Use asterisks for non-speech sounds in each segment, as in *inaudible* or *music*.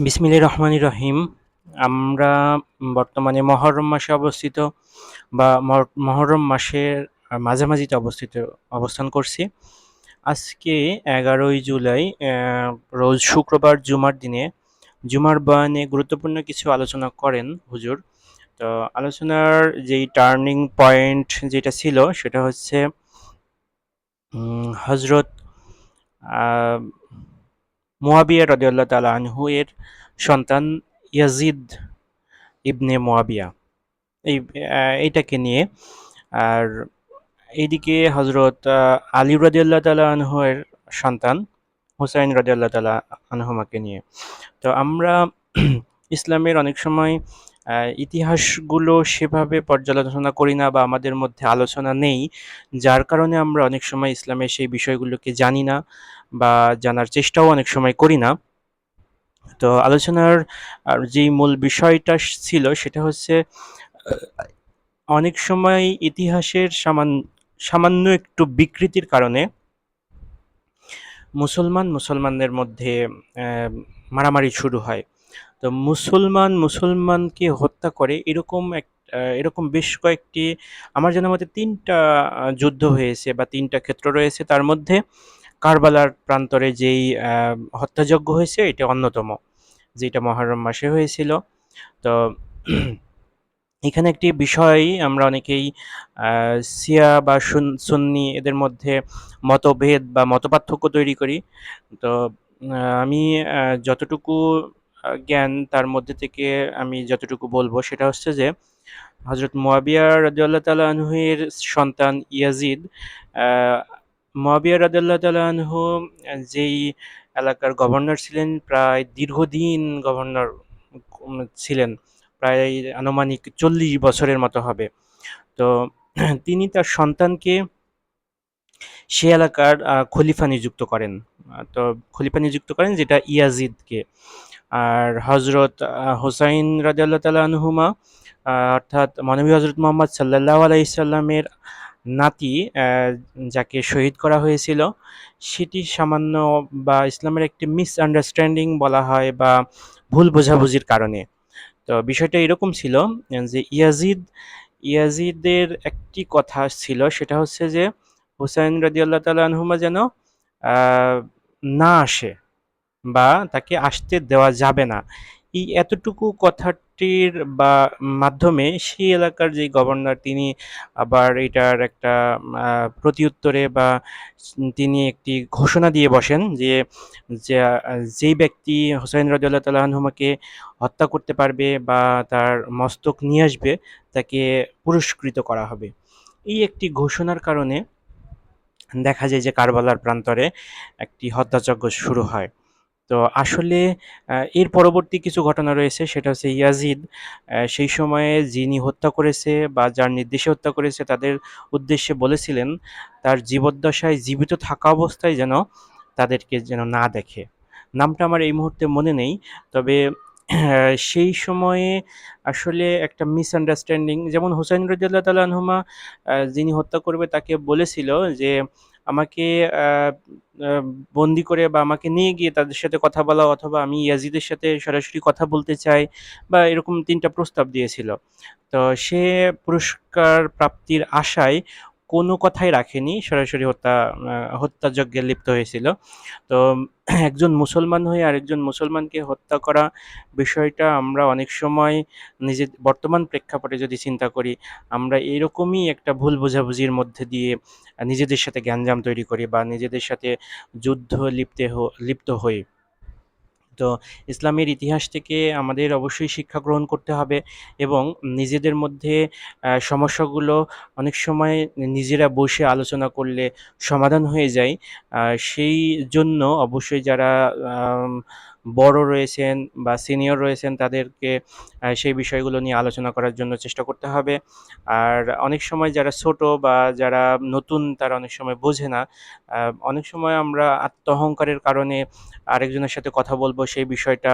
বিসমিল্লাহির রহমান রহিম। আমরা বর্তমানে মহরম মাসে অবস্থিত বা মহরম মাসের মাঝামাঝিতে অবস্থিত, অবস্থান করছি। আজকে এগারোই জুলাই রোজ শুক্রবার জুমার দিনে, জুমার বয়ানে গুরুত্বপূর্ণ কিছু আলোচনা করেন হুজুর। তো আলোচনার যেই টার্নিং পয়েন্ট যেটা ছিল, সেটা হচ্ছে হজরত মুয়াবিয়া রদিয়াল্লাহ তালা আনহু এর সন্তান ইয়াজিদ ইবনে মোয়াবিয়া এই এইটাকে নিয়ে, আর এইদিকে হজরত আলী রদিয়াল্লাহ তালা এর সন্তান হুসাইন রদিয়াল্লাহ তালা আনহুমাকে নিয়ে। তো আমরা *clears throat* ইসলামের অনেক সময় ইতিহাসগুলো সেভাবে পর্যালোচনা করি না বা আমাদের মধ্যে আলোচনা নেই, যার কারণে আমরা অনেক সময় ইসলামের সেই বিষয়গুলোকে জানি না বা জানার চেষ্টাও অনেক সময় করি না। তো আলোচনার যেই মূল বিষয়টা ছিল সেটা হচ্ছে অনেক সময় ইতিহাসের সামান্য সামান্য একটু বিকৃতির কারণে মুসলমান মুসলমানদের মধ্যে মারামারি শুরু হয়। তো মুসলমান মুসলমানকে হত্যা করে এরকম এক এরকম বেশ কয়েকটি, আমার জানার মতে তিনটা যুদ্ধ হয়েছে বা তিনটা ক্ষেত্র রয়েছে। তার মধ্যে কারবালার প্রান্তরে যেই হত্যাযজ্ঞ হয়েছে, এটা অন্যতম, যেটা মহরম মাসে হয়েছিল। তো *clears throat* এখানে একটি বিষয় আমরা অনেকেই শিয়া বা সুন- সুন্নি এদের মধ্যে মতভেদ বা মতপার্থক্য তৈরি করি। তো আমি যতটুকু জ্ঞান তার মধ্যে থেকে আমি যতটুকু বলব সেটা হচ্ছে যে হজরত মুয়াবিয়া রাদিয়াল্লাহু তাআলা আনহুর সন্তান ইয়াজিদ মুয়াবিয়া রাদিয়াল্লাহু তাআলা আনহু যেই এলাকার গভর্নর ছিলেন, প্রায় দীর্ঘদিন গভর্নর ছিলেন, প্রায় আনুমানিক চল্লিশ বছরের মতো হবে। তো *clears throat* তিনি তার সন্তানকে সে এলাকার খলিফা নিযুক্ত করেন। তো খলিফা নিযুক্ত করেন যেটা ইয়াজিদকে। আর হজরত হোসাইন রাজিয়াল্লাহ তালা আনহুমা অর্থাৎ মানবী হজরত মোহাম্মদ সাল্লাহ আলাইসাল্লামের নাতি যাকে শহীদ করা হয়েছিল, সেটি সামান্য বা ইসলামের একটি মিসআন্ডারস্ট্যান্ডিং বলা হয় বা ভুল বোঝাবুঝির কারণে। তো বিষয়টা এরকম ছিল যে ইয়াজিদ, ইয়াজিদের একটি কথা ছিল, সেটা হচ্ছে যে হুসাইন রাদিয়াল্লাহ তাআলা আনহুমা যেন না আসে। বা তাকে আসতে দেওয়া যাবে না। এই এতটুকু কথাটির বা মাধ্যমে সেই এলাকার যে গভর্নর তিনি আবার এটার একটা প্রতিউত্তরে বা তিনি একটি ঘোষণা দিয়ে বসেন যে যেই ব্যক্তি হোসাইন রাদিয়াল্লাহু তাআলা আনহুমাকে হত্যা করতে পারবে বা তার মস্তক নিয়ে আসবে, তাকে পুরস্কৃত করা হবে। এই একটি ঘোষণার কারণে দেখা যায় যে কারবালার প্রান্তরে একটি হত্যাযজ্ঞ শুরু হয়। তো আসলে এর পরবর্তী কিছু ঘটনা রয়েছে, সেটা হচ্ছে ইয়াজিদ সেই সময়ে যিনি হত্যা করেছে বা যার নির্দেশে হত্যা করেছে তাদের উদ্দেশ্যে বলেছিলেন, তার জীবদ্দশায় জীবিত থাকা অবস্থায় যেন তাদেরকে যেন না দেখে। নামটা আমার এই মুহূর্তে মনে নেই, তবে সেই সময়ে আসলে একটা মিসআন্ডারস্ট্যান্ডিং যেমন হুসাইন তাআলা আনহুমা যিনি হত্যা করবে তাকে বলেছিল যে আমাকে বন্দি করে বা আমাকে নিয়ে গিয়ে তাদের সাথে কথা বলা অথবা আমি ইয়াজিদের সাথে সরাসরি কথা বলতে চাই বা এরকম তিনটা প্রস্তাব দিয়েছিল। তো সে পুরস্কার প্রাপ্তির আশায় কোনো কথাই রাখেনি। সরাসরি হত্যা হত্যাযজ্ঞে লিপ্ত হয়েছিল। তো *clears throat* একজন মুসলমান হয়ে আরেকজন মুসলমানকে হত্যা করা বিষয়টা আমরা অনেক সময় নিজের বর্তমান প্রেক্ষাপটে যদি চিন্তা করি, আমরা এরকমই একটা ভুল বোঝাবুঝির মধ্যে দিয়ে নিজেদের সাথে গ্যাঞ্জাম তৈরি করি বা নিজেদের সাথে যুদ্ধ লিপ্তে লিপ্ত হই। তো ইসলামের ইতিহাস থেকে আমাদের অবশ্যই শিক্ষা গ্রহণ করতে হবে এবং নিজেদের মধ্যে সমস্যাগুলো অনেক সময় নিজেরা বসে আলোচনা করলে সমাধান হয়ে যায়। সেই জন্য অবশ্যই যারা বড় রয়েছেন বা সিনিয়র রয়েছেন তাদেরকে সেই বিষয়গুলো নিয়ে আলোচনা করার জন্য চেষ্টা করতে হবে। আর অনেক সময় যারা ছোট বা যারা নতুন তারা অনেক সময় বোঝে না। অনেক সময় আমরা আত্ম অহংকারের কারণে আরেকজনের সাথে কথা বলব, সেই বিষয়টা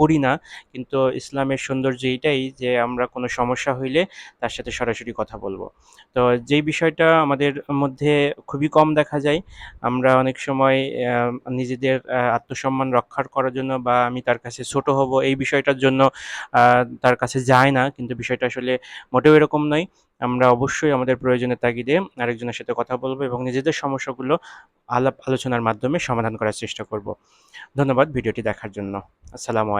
করি না। কিন্তু ইসলামের সৌন্দর্য এইটাই যে আমরা কোনো সমস্যা হইলে তার সাথে সরাসরি কথা বলব। তো যেই বিষয়টা আমাদের মধ্যে খুবই কম দেখা যায়, আমরা অনেক সময় নিজেদের আত্মসম্মান রক্ষার করার করার জন্য বা আমি তার কাছে ছোট হব, এই বিষয়টার জন্য তার কাছে যায় না। কিন্তু বিষয়টা আসলে মোটেও এরকম নয়। আমরা অবশ্যই আমাদের প্রয়োজনের তাগিদে আরেকজনের সাথে কথা বলব এবং নিজেদের সমস্যাগুলো আলাপ আলোচনার মাধ্যমে সমাধান করার চেষ্টা করব। ধন্যবাদ ভিডিওটি দেখার জন্য। আসসালামু